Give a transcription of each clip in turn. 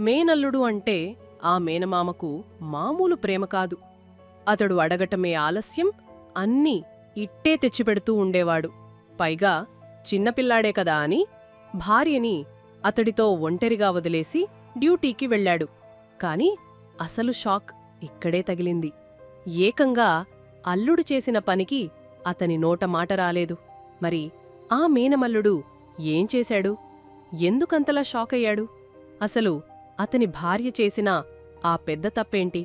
మేనల్లుడు అంటే ఆ మేనమామకు మామూలు ప్రేమ కాదు. అతడు అడగటమే ఆలస్యం అన్నీ ఇట్టే తెచ్చిపెడుతూ ఉండేవాడు. పైగా చిన్నపిల్లాడే కదా అని భార్యని అతడితో ఒంటరిగా వదిలేసి డ్యూటీకి వెళ్ళాడు. కాని అసలు షాక్ ఇక్కడే తగిలింది. ఏకంగా అల్లుడు చేసిన పనికి అతని నోట మాట రాలేదు. మరి ఆ మేనమల్లుడు ఏం చేశాడు? ఎందుకంతలా షాకయ్యాడు? అసలు అతని భార్య చేసిన ఆ పెద్ద తప్పేంటి?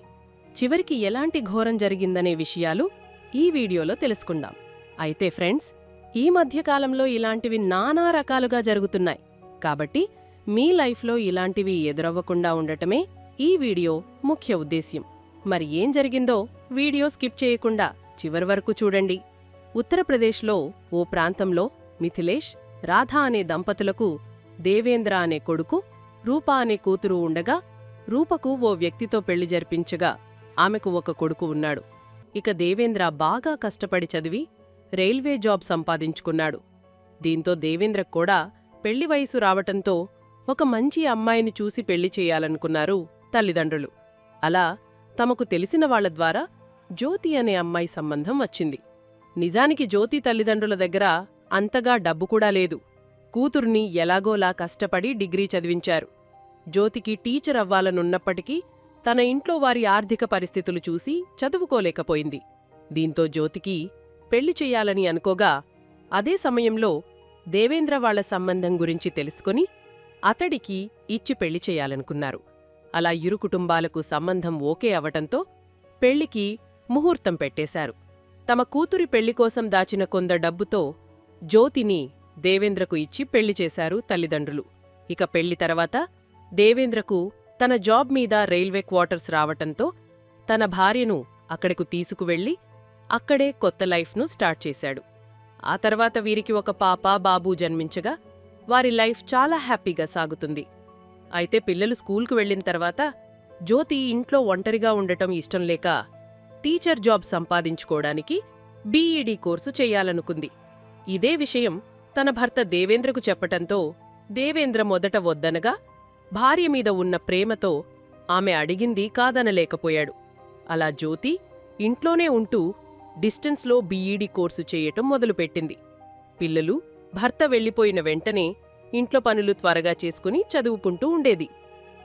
చివరికి ఎలాంటి ఘోరం జరిగిందనే విషయాలు ఈ వీడియోలో తెలుసుకుందాం. అయితే ఫ్రెండ్స్ ఈ మధ్యకాలంలో ఇలాంటివి నానా రకాలుగా జరుగుతున్నాయి. కాబట్టి మీ లైఫ్లో ఇలాంటివి ఎదురవ్వకుండా ఉండటమే ఈ వీడియో ముఖ్య ఉద్దేశ్యం. మరి ఏం జరిగిందో వీడియో స్కిప్ చేయకుండా చివరి వరకు చూడండి. ఉత్తరప్రదేశ్లో ఓ ప్రాంతంలో మిథిలేష్ రాధా అనే దంపతులకు దేవేంద్ర అనే కొడుకు రూపా అనే కూతురు ఉండగా రూపకు ఓ వ్యక్తితో పెళ్ళి జరిపించగా ఆమెకు ఒక కొడుకు ఉన్నాడు. ఇక దేవేంద్ర బాగా కష్టపడి చదివి రైల్వే జాబ్ సంపాదించుకున్నాడు. దీంతో దేవేంద్ర కూడా పెళ్ళి వయసు రావటంతో ఒక మంచి అమ్మాయిని చూసి పెళ్ళి చేయాలనుకున్నారు తల్లిదండ్రులు. అలా తమకు తెలిసిన వాళ్ళ ద్వారా జ్యోతి అనే అమ్మాయి సంబంధం వచ్చింది. నిజానికి జ్యోతి తల్లిదండ్రుల దగ్గర అంతగా డబ్బు కూడా లేదు. కూతుర్ని ఎలాగోలా కష్టపడి డిగ్రీ చదివించారు. జ్యోతికి టీచర్ అవ్వాలనున్నప్పటికీ తన ఇంట్లో వారి ఆర్థిక పరిస్థితులు చూసి చదువుకోలేకపోయింది. దీంతో జ్యోతికి పెళ్ళి చెయ్యాలని అనుకోగా అదే సమయంలో దేవేంద్ర వాళ్ళ సంబంధం గురించి తెలుసుకుని అతడికి ఇచ్చి పెళ్ళి చేయాలనుకున్నారు. అలా ఇరు కుటుంబాలకు సంబంధం ఓకే అవటంతో పెళ్ళికి ముహూర్తం పెట్టేశారు. తమ కూతురి పెళ్ళి కోసం దాచిన కొంద డబ్బుతో జ్యోతిని దేవేంద్రకు ఇచ్చి పెళ్ళి చేశారు తల్లిదండ్రులు. ఇక పెళ్ళి తర్వాత దేవేంద్రకు తన జాబ్ మీద రైల్వే క్వార్టర్స్ రావటంతో తన భార్యను అక్కడకు తీసుకువెళ్ళి అక్కడే కొత్త లైఫ్ను స్టార్ట్ చేశాడు. ఆ తర్వాత వీరికి ఒక పాప బాబు జన్మించగా వారి లైఫ్ చాలా హ్యాపీగా సాగుతుంది. అయితే పిల్లలు స్కూల్కు వెళ్ళిన తర్వాత జ్యోతి ఇంట్లో ఒంటరిగా ఉండటం ఇష్టం లేక టీచర్ జాబ్ సంపాదించుకోవడానికి బీఈడీ కోర్సు చెయ్యాలనుకుంది ఇదే విషయం తన భర్త దేవేంద్రకు చెప్పటంతో దేవేంద్ర మొదట వద్దనగా భార్య మీద ఉన్న ప్రేమతో ఆమె అడిగింది కాదనలేకపోయాడు. అలా జ్యోతి ఇంట్లోనే ఉంటూ డిస్టెన్స్లో బీఈడీ కోర్సు చేయటం మొదలుపెట్టింది. పిల్లలు భర్త వెళ్ళిపోయిన వెంటనే ఇంట్లో పనులు త్వరగా చేసుకుని చదువుకుంటూ ఉండేది.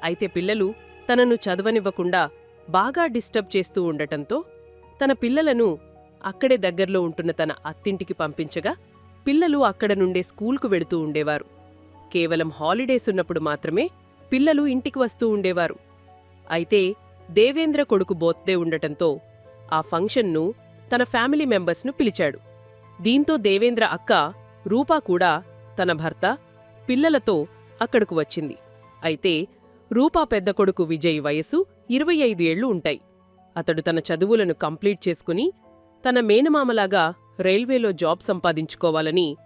అయితే పిల్లలు తనను చదవనివ్వకుండా బాగా డిస్టర్బ్ చేస్తూ ఉండటంతో తన పిల్లలను అక్కడే దగ్గర్లో ఉంటున్న తన అత్తింటికి పంపించగా పిల్లలు అక్కడ నుండే స్కూల్కు వెడుతూ ఉండేవారు. కేవలం హాలిడేస్ ఉన్నప్పుడు మాత్రమే పిల్లలు ఇంటికి వస్తూ ఉండేవారు. అయితే దేవేంద్ర కొడుకు బోత్దే ఉండటంతో ఆ ఫంక్షన్ను తన ఫ్యామిలీ మెంబర్స్ను పిలిచాడు. దీంతో దేవేంద్ర అక్క రూపా కూడా తన భర్త పిల్లలతో అక్కడకు వచ్చింది. అయితే రూపా పెద్ద కొడుకు విజయ్ వయసు ఇరవై ఐదు ఏళ్ళు ఉంటాయి. అతడు తన చదువులను కంప్లీట్ చేసుకుని తన మేనమామలాగా రైల్వేలో జాబ్ సంపాదించుకోవాలని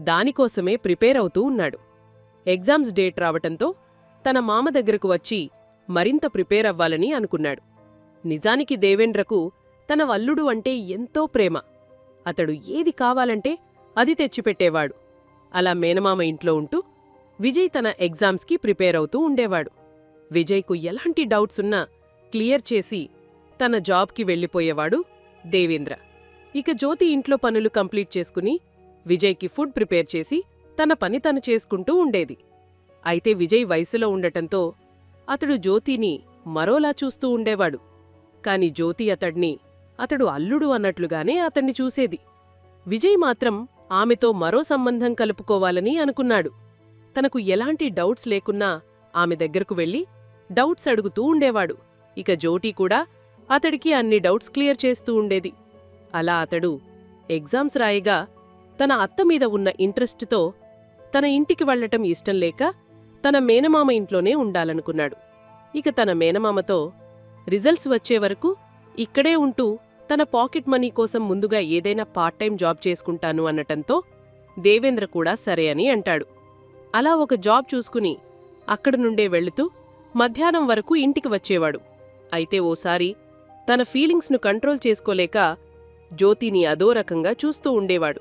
దానికోసమే ప్రిపేర్ అవుతూ ఉన్నాడు. ఎగ్జామ్స్ డేట్ రావటంతో తన మామ దగ్గరకు వచ్చి మరింత ప్రిపేర్ అవ్వాలని అనుకున్నాడు. నిజానికి దేవేంద్రకు తన వల్లుడు అంటే ఎంతో ప్రేమ. అతడు ఏది కావాలంటే అది తెచ్చిపెట్టేవాడు. అలా మేనమామ ఇంట్లో ఉంటూ విజయ్ తన ఎగ్జామ్స్కి ప్రిపేర్ అవుతూ ఉండేవాడు. విజయ్కు ఎలాంటి డౌట్స్ ఉన్నా క్లియర్ చేసి తన జాబ్కి వెళ్ళిపోయేవాడు దేవేంద్ర. ఇక జ్యోతి ఇంట్లో పనులు కంప్లీట్ చేసుకుని విజయ్కి ఫుడ్ ప్రిపేర్ చేసి తన పని తను చేసుకుంటూ ఉండేది. అయితే విజయ్ వయసులో ఉండటంతో అతడు జ్యోతిని మరోలా చూస్తూ ఉండేవాడు. కాని జ్యోతి అతడ్ని అతడు అల్లుడు అన్నట్లుగానే అతన్ని చూసేది. విజయ్ మాత్రం ఆమెతో మరో సంబంధం కలుపుకోవాలని అనుకున్నాడు. తనకు ఎలాంటి డౌట్స్ లేకున్నా ఆమె దగ్గరకు వెళ్ళి డౌట్స్ అడుగుతూ ఉండేవాడు. ఇక జ్యోతి కూడా అతడికి అన్ని డౌట్స్ క్లియర్ చేస్తూ ఉండేది. అలా అతడు ఎగ్జామ్స్ రాయగా తన అత్త మీద ఉన్న ఇంట్రెస్ట్తో తన ఇంటికి వెళ్ళటం ఇష్టం లేక తన మేనమామ ఇంట్లోనే ఉండాలనుకున్నాడు. ఇక తన మేనమామతో రిజల్ట్స్ వచ్చే వరకు ఇక్కడే ఉంటూ తన పాకెట్ మనీ కోసం ముందుగా ఏదైనా పార్ట్ టైం జాబ్ చేసుకుంటాను అనటంతో దేవేంద్ర కూడా సరే అని అంటాడు. అలా ఒక జాబ్ చూసుకుని అక్కడ నుండే వెళుతూ మధ్యాహ్నం వరకు ఇంటికి వచ్చేవాడు. అయితే ఓసారి తన ఫీలింగ్స్ను కంట్రోల్ చేసుకోలేక జ్యోతిని అదో రకంగా చూస్తూ ఉండేవాడు.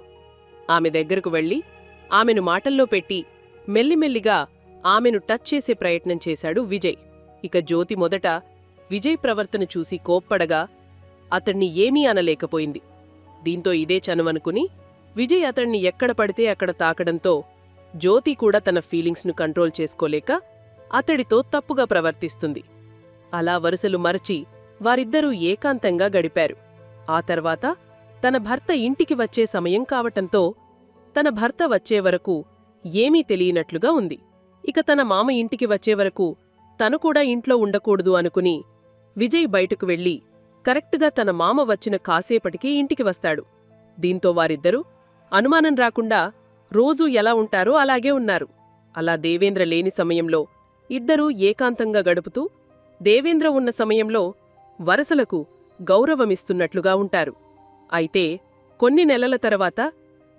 ఆమె దగ్గరకు వెళ్ళి ఆమెను మాటల్లో పెట్టి మెల్లిమెల్లిగా ఆమెను టచ్ చేసే ప్రయత్నం చేశాడు విజయ్. ఇక జ్యోతి మొదట విజయ్ ప్రవర్తన చూసి కోప్పడగా అతణ్ణి ఏమీ అనలేకపోయింది. దీంతో ఇదే చనువనుకుని విజయ్ అతణ్ణి ఎక్కడ పడితే అక్కడ తాకడంతో జ్యోతి కూడా తన ఫీలింగ్స్ను కంట్రోల్ చేసుకోలేక అతడితో తప్పుగా ప్రవర్తిస్తుంది. అలా వరుసలు మరచి వారిద్దరూ ఏకాంతంగా గడిపారు. ఆ తర్వాత తన భర్త ఇంటికి వచ్చే సమయం కావటంతో తన భర్త వచ్చే వరకు ఏమీ తెలియనట్లుగా ఉంది. ఇక తన మామ ఇంటికి వచ్చే వరకు తను కూడా ఇంట్లో ఉండకూడదు అనుకుని విజయ్ బయటకు వెళ్ళి కరెక్ట్గా తన మామ వచ్చిన కాసేపటికి ఇంటికి వస్తాడు. దీంతో వారిద్దరూ అనుమానం రాకుండా రోజూ ఎలా ఉంటారో అలాగే ఉన్నారు. అలా దేవేంద్ర లేని సమయంలో ఇద్దరూ ఏకాంతంగా గడుపుతూ దేవేంద్ర ఉన్న సమయంలో వరసలకు గౌరవమిస్తున్నట్లుగా ఉంటారు. అయితే కొన్ని నెలల తర్వాత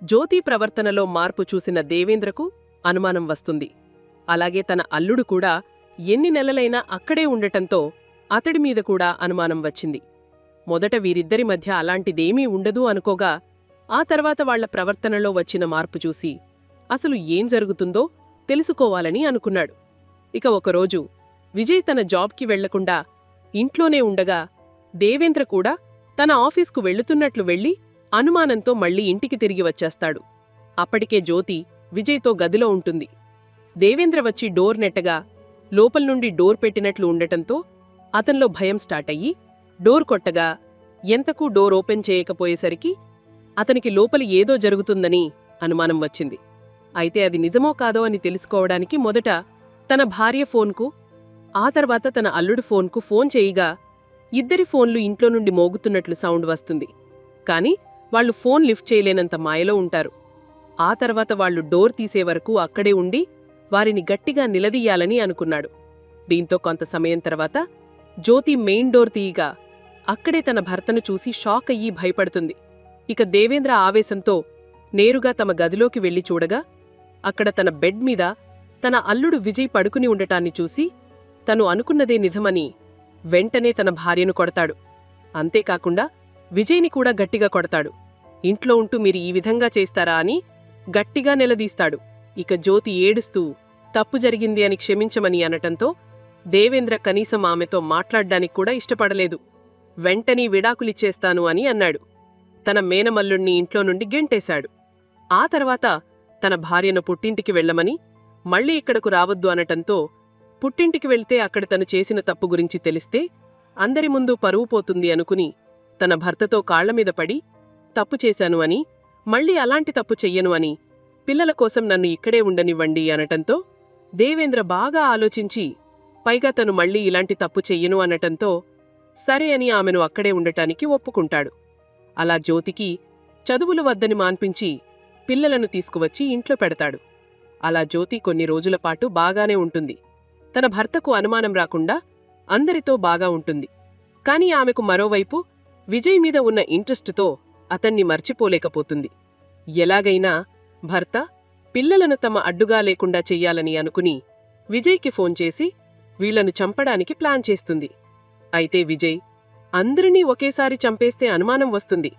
జ్యోతి ప్రవర్తనలో మార్పు చూసిన దేవేంద్రకు అనుమానం వస్తుంది. అలాగే తన అల్లుడు కూడా ఎన్ని నెలలైనా అక్కడే ఉండటంతో అతడి మీద కూడా అనుమానం వచ్చింది. మొదట వీరిద్దరి మధ్య అలాంటిదేమీ ఉండదు అనుకోగా ఆ తర్వాత వాళ్ళ ప్రవర్తనలో వచ్చిన మార్పు చూసి అసలు ఏం జరుగుతుందో తెలుసుకోవాలని అనుకున్నాడు. ఇక ఒకరోజు విజయ్ తన జాబ్కి వెళ్ళకుండా ఇంట్లోనే ఉండగా దేవేంద్ర కూడా తన ఆఫీస్కు వెళుతున్నట్లు వెళ్ళి అనుమానంతో మళ్ళీ ఇంటికి తిరిగి వచ్చేస్తాడు. అప్పటికే జ్యోతి విజయ్తో గదిలో ఉంటుంది. దేవేంద్ర వచ్చి డోర్ నెట్టగా లోపల నుండి డోర్ పెట్టినట్లు ఉండటంతో అతనిలో భయం స్టార్ట్ అయ్యి డోర్ కొట్టగా ఎంతకు డోర్ ఓపెన్ చేయకపోయేసరికి అతనికి లోపలి ఏదో జరుగుతుందని అనుమానం వచ్చింది. అయితే అది నిజమో కాదో అని తెలుసుకోవడానికి మొదట తన భార్య ఫోన్కు ఆ తర్వాత తన అల్లుడి ఫోన్కు ఫోన్ చేయగా ఇద్దరి ఫోన్లు ఇంట్లో నుండి మోగుతున్నట్లు సౌండ్ వస్తుంది. కాని వాళ్ళు ఫోన్ లిఫ్ట్ చేయలేనంత మాయలో ఉంటారు. ఆ తర్వాత వాళ్ళు డోర్ తీసే వరకు అక్కడే ఉండి వారిని గట్టిగా నిలదీయాలని అనుకున్నాడు. దీంతో కొంత సమయం తర్వాత జ్యోతి మెయిన్ డోర్ తీయగా అక్కడే తన భర్తను చూసి షాక్ అయ్యి భయపడుతుంది. ఇక దేవేంద్ర ఆవేశంతో నేరుగా తమ గదిలోకి వెళ్ళి చూడగా అక్కడ తన బెడ్ మీద తన అల్లుడు విజయ్ పడుకుని ఉండటాన్ని చూసి తను అనుకున్నదే నిజమని వెంటనే తన భార్యను కొడతాడు. అంతేకాకుండా విజయ్ని కూడా గట్టిగా కొడతాడు. ఇంట్లో ఉంటూ మీరు ఈ విధంగా చేస్తారా అని గట్టిగా నిలదీస్తాడు. ఇక జ్యోతి ఏడుస్తూ తప్పు జరిగింది అని క్షమించమని అనటంతో దేవేంద్ర కనీసం ఆమెతో మాట్లాడడానికి కూడా ఇష్టపడలేదు. వెంటనే విడాకులిచ్చేస్తాను అని అన్నాడు. తన మేనమల్లుణ్ణి ఇంట్లో నుండి గెంటేశాడు. ఆ తర్వాత తన భార్యను పుట్టింటికి వెళ్ళమని మళ్ళీ ఇక్కడకు రావద్దు అనటంతో పుట్టింటికి వెళ్తే అక్కడ తను చేసిన తప్పు గురించి తెలిస్తే అందరి ముందు పరువు పోతుంది అనుకుని తన భర్తతో కాళ్ళమీద పడి తప్పు చేశాను అని మళ్ళీ అలాంటి తప్పు చెయ్యను అని పిల్లల కోసం నన్ను ఇక్కడే ఉండనివ్వండి అనటంతో దేవేంద్ర బాగా ఆలోచించి పైగా తను మళ్ళీ ఇలాంటి తప్పు చెయ్యను అనటంతో సరే అని ఆమెను అక్కడే ఉండటానికి ఒప్పుకుంటాడు. అలా జ్యోతికి చదువులు వద్దని మాన్పించి పిల్లలను తీసుకువచ్చి ఇంట్లో పెడతాడు. అలా జ్యోతి కొన్ని రోజుల పాటు బాగానే ఉంటుంది. తన భర్తకు అనుమానం రాకుండా అందరితో బాగా ఉంటుంది. కాని ఆమెకు మరోవైపు విజయ్ మీద ఉన్న ఇంట్రెస్టుతో అతన్ని మర్చిపోలేకపోతుంది. ఎలాగైనా భర్త పిల్లలను తమ అడ్డుగా లేకుండా చెయ్యాలని అనుకుని విజయ్కి ఫోన్ చేసి వీళ్ళను చంపడానికి ప్లాన్ చేస్తుంది. అయితే విజయ్ అందరినీ ఒకేసారి చంపేస్తే అనుమానం వస్తుంది.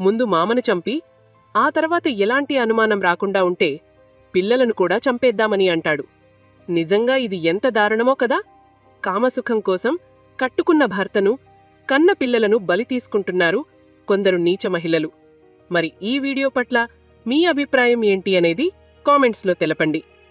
ముందు మామను చంపి ఆ తర్వాత ఎలాంటి అనుమానం రాకుండా ఉంటే పిల్లలను కూడా చంపేద్దామని అంటాడు. నిజంగా ఇది ఎంత దారుణమో కదా? కామసుఖం కోసం కట్టుకున్న భర్తను కన్న పిల్లలను బలి తీసుకుంటున్నారు కొందరు నీచ మహిళలు. మరి ఈ వీడియో పట్ల మీ అభిప్రాయం ఏంటి అనేది కామెంట్స్లో తెలపండి.